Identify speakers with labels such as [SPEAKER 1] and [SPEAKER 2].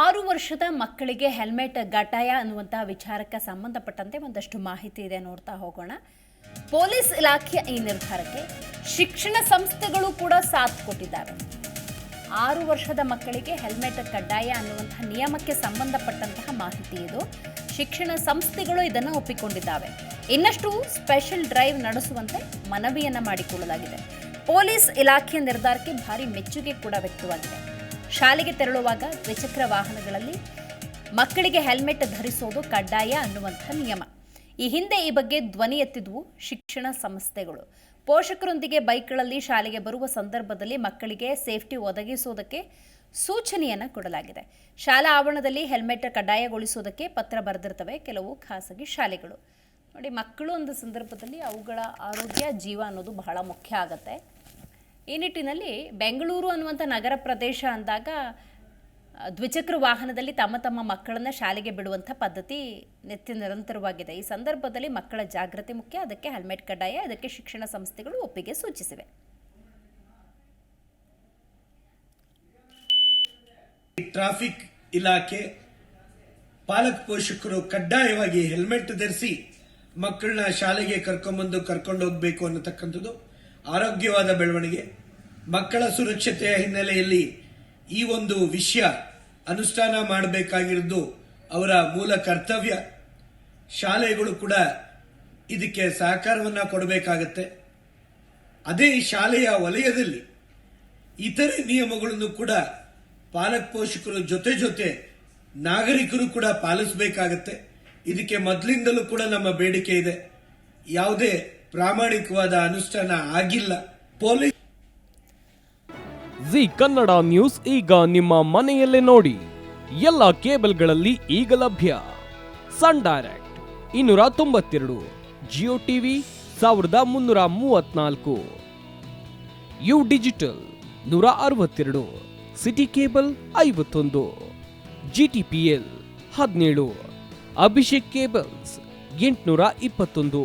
[SPEAKER 1] ಆರು ವರ್ಷದ ಮಕ್ಕಳಿಗೆ ಹೆಲ್ಮೆಟ್ ಗಟಾಯ ಅನ್ನುವಂತಹ ವಿಚಾರಕ್ಕೆ ಸಂಬಂಧಪಟ್ಟಂತೆ ಒಂದಷ್ಟು ಮಾಹಿತಿ ಇದೆ ನೋಡ್ತಾ ಹೋಗೋಣ. ಪೊಲೀಸ್ ಇಲಾಖೆಯ ಈ ನಿರ್ಧಾರಕ್ಕೆ ಶಿಕ್ಷಣ ಸಂಸ್ಥೆಗಳು ಕೂಡ ಸಾಥ್ ಕೊಟ್ಟಿದ್ದಾವೆ ಆರು ವರ್ಷದ ಮಕ್ಕಳಿಗೆ ಹೆಲ್ಮೆಟ್ ಕಡ್ಡಾಯ ಅನ್ನುವಂತಹ ನಿಯಮಕ್ಕೆ ಸಂಬಂಧಪಟ್ಟಂತಹ ಮಾಹಿತಿ ಇದು. ಶಿಕ್ಷಣ ಸಂಸ್ಥೆಗಳು ಇದನ್ನು ಒಪ್ಪಿಕೊಂಡಿದ್ದಾವೆ. ಇನ್ನಷ್ಟು ಸ್ಪೆಷಲ್ ಡ್ರೈವ್ ನಡೆಸುವಂತೆ ಮನವಿಯನ್ನ ಮಾಡಿಕೊಳ್ಳಲಾಗಿದೆ. ಪೊಲೀಸ್ ಇಲಾಖೆಯ ನಿರ್ಧಾರಕ್ಕೆ ಭಾರಿ ಮೆಚ್ಚುಗೆ ಕೂಡ ವ್ಯಕ್ತವಾಗಿದೆ. ಶಾಲೆಗೆ ತೆರಳುವಾಗ ದ್ವಿಚಕ್ರ ವಾಹನಗಳಲ್ಲಿ ಮಕ್ಕಳಿಗೆ ಹೆಲ್ಮೆಟ್ ಧರಿಸೋದು ಕಡ್ಡಾಯ ಅನ್ನುವಂಥ ನಿಯಮ. ಈ ಹಿಂದೆ ಈ ಬಗ್ಗೆ ಧ್ವನಿ ಎತ್ತಿದ್ವು ಶಿಕ್ಷಣ ಸಂಸ್ಥೆಗಳು. ಪೋಷಕರೊಂದಿಗೆ ಬೈಕ್ಗಳಲ್ಲಿ ಶಾಲೆಗೆ ಬರುವ ಸಂದರ್ಭದಲ್ಲಿ ಮಕ್ಕಳಿಗೆ ಸೇಫ್ಟಿ ಒದಗಿಸುವುದಕ್ಕೆ ಸೂಚನೆಯನ್ನು ಕೊಡಲಾಗಿದೆ. ಶಾಲಾ ಆವರಣದಲ್ಲಿ ಹೆಲ್ಮೆಟ್ ಕಡ್ಡಾಯಗೊಳಿಸುವುದಕ್ಕೆ ಪತ್ರ ಬರೆದಿರ್ತವೆ ಕೆಲವು ಖಾಸಗಿ ಶಾಲೆಗಳು. ನೋಡಿ, ಮಕ್ಕಳು ಒಂದು ಸಂದರ್ಭದಲ್ಲಿ ಅವುಗಳ ಆರೋಗ್ಯ, ಜೀವ ಅನ್ನೋದು ಬಹಳ ಮುಖ್ಯ ಆಗುತ್ತೆ. ಈ ನಿಟ್ಟಿನಲ್ಲಿ ಬೆಂಗಳೂರು ಅನ್ನುವಂಥ ನಗರ ಪ್ರದೇಶ ಅಂದಾಗ, ದ್ವಿಚಕ್ರ ವಾಹನದಲ್ಲಿ ತಮ್ಮ ತಮ್ಮ ಮಕ್ಕಳನ್ನು ಶಾಲೆಗೆ ಬಿಡುವಂಥ ಪದ್ಧತಿ ನಿತ್ಯ ನಿರಂತರವಾಗಿದೆ. ಈ ಸಂದರ್ಭದಲ್ಲಿ ಮಕ್ಕಳ ಜಾಗೃತಿ ಮುಖ್ಯ. ಅದಕ್ಕೆ ಹೆಲ್ಮೆಟ್ ಕಡ್ಡಾಯ, ಅದಕ್ಕೆ ಶಿಕ್ಷಣ ಸಂಸ್ಥೆಗಳು ಒಪ್ಪಿಗೆ ಸೂಚಿಸಿವೆ.
[SPEAKER 2] ಟ್ರಾಫಿಕ್ ಇಲಾಖೆ ಪಾಲಕ ಪೋಷಕರು ಕಡ್ಡಾಯವಾಗಿ ಹೆಲ್ಮೆಟ್ ಧರಿಸಿ ಮಕ್ಕಳನ್ನ ಶಾಲೆಗೆ ಕರ್ಕೊಂಡ್ಬಂದು ಕರ್ಕೊಂಡು ಹೋಗ್ಬೇಕು ಅನ್ನತಕ್ಕಂಥದ್ದು ಆರೋಗ್ಯವಾದ ಬೆಳವಣಿಗೆ, ಮಕ್ಕಳ ಸುರಕ್ಷತೆಯ ಹಿನ್ನೆಲೆಯಲ್ಲಿ ಈ ಒಂದು ವಿಷಯ ಅನುಷ್ಠಾನ ಮಾಡಬೇಕಾಗಿರೋದು ಅವರ ಮೂಲ ಕರ್ತವ್ಯ. ಶಾಲೆಗಳು ಕೂಡ ಇದಕ್ಕೆ ಸಹಕಾರವನ್ನು ಕೊಡಬೇಕಾಗತ್ತೆ. ಅದೇ ಶಾಲೆಯ ವಲಯದಲ್ಲಿ ಇತರೆ ನಿಯಮಗಳನ್ನು ಕೂಡ ಪಾಲಕ ಪೋಷಕರು ಜೊತೆ ಜೊತೆ ನಾಗರಿಕರು ಕೂಡ ಪಾಲಿಸಬೇಕಾಗತ್ತೆ. ಇದಕ್ಕೆ ಮೊದಲಿಂದಲೂ ಕೂಡ ನಮ್ಮ ಬೇಡಿಕೆ ಇದೆ. ಯಾವುದೇ ಪ್ರಾಮಾಣಿಕವಾದ ಅನುಷ್ಠಾನ ಆಗಿಲ್ಲ. ಪೊಲೀಸ್
[SPEAKER 3] ಜಿ ಕನ್ನಡ ನ್ಯೂಸ್ ಈಗ ನಿಮ್ಮ ಮನೆಯಲ್ಲೇ ನೋಡಿ. ಎಲ್ಲ ಕೇಬಲ್ಗಳಲ್ಲಿ ಈಗ ಲಭ್ಯ. ಸನ್ ಡೈರೆಕ್ಟ್ ಇನ್ನೂರ ತೊಂಬತ್ತೆರಡು, ಜಿಯೋ ಟಿವಿ ಸಾವಿರದ ಮುನ್ನೂರ ಮೂವತ್ನಾಲ್ಕು. ಯು ಡಿಜಿಟಲ್ ನೂರ ಅರವತ್ತೆರಡು, ಸಿಟಿ ಕೇಬಲ್ ಐವತ್ತೊಂದು ಜಿ ಟಿ ಪಿ ಎಲ್ ಹದಿನೇಳು, ಅಭಿಷೇಕ್ ಕೇಬಲ್ಸ್ ಎಂಟುನೂರ ಇಪ್ಪತ್ತೊಂದು.